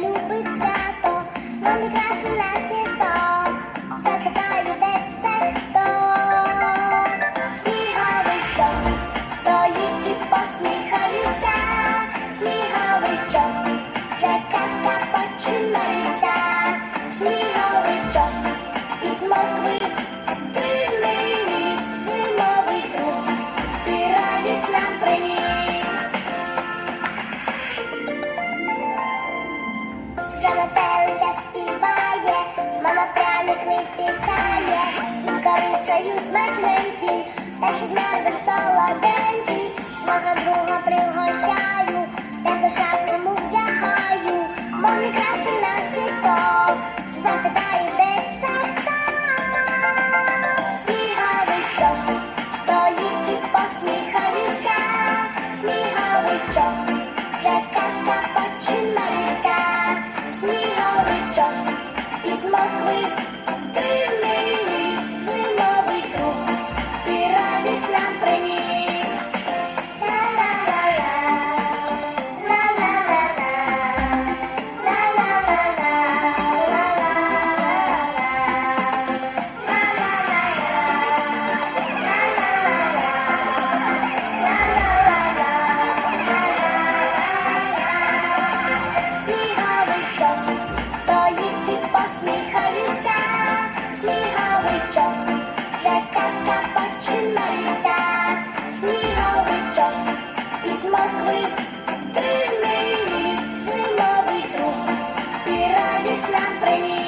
любить свято, вони краще на світок, запитаю, де це стоїть і посміхається, сніговичок, вже починається, сніговичок, із мокви дивний ліс, зимовий круг, і радість нам приніс. Пряник з корицею смачненький, та ще з медом друга пригощаю, я до шарному вдягаю, мовні краси на всі сто, запитаю, де це стоїть і посміхається, дивний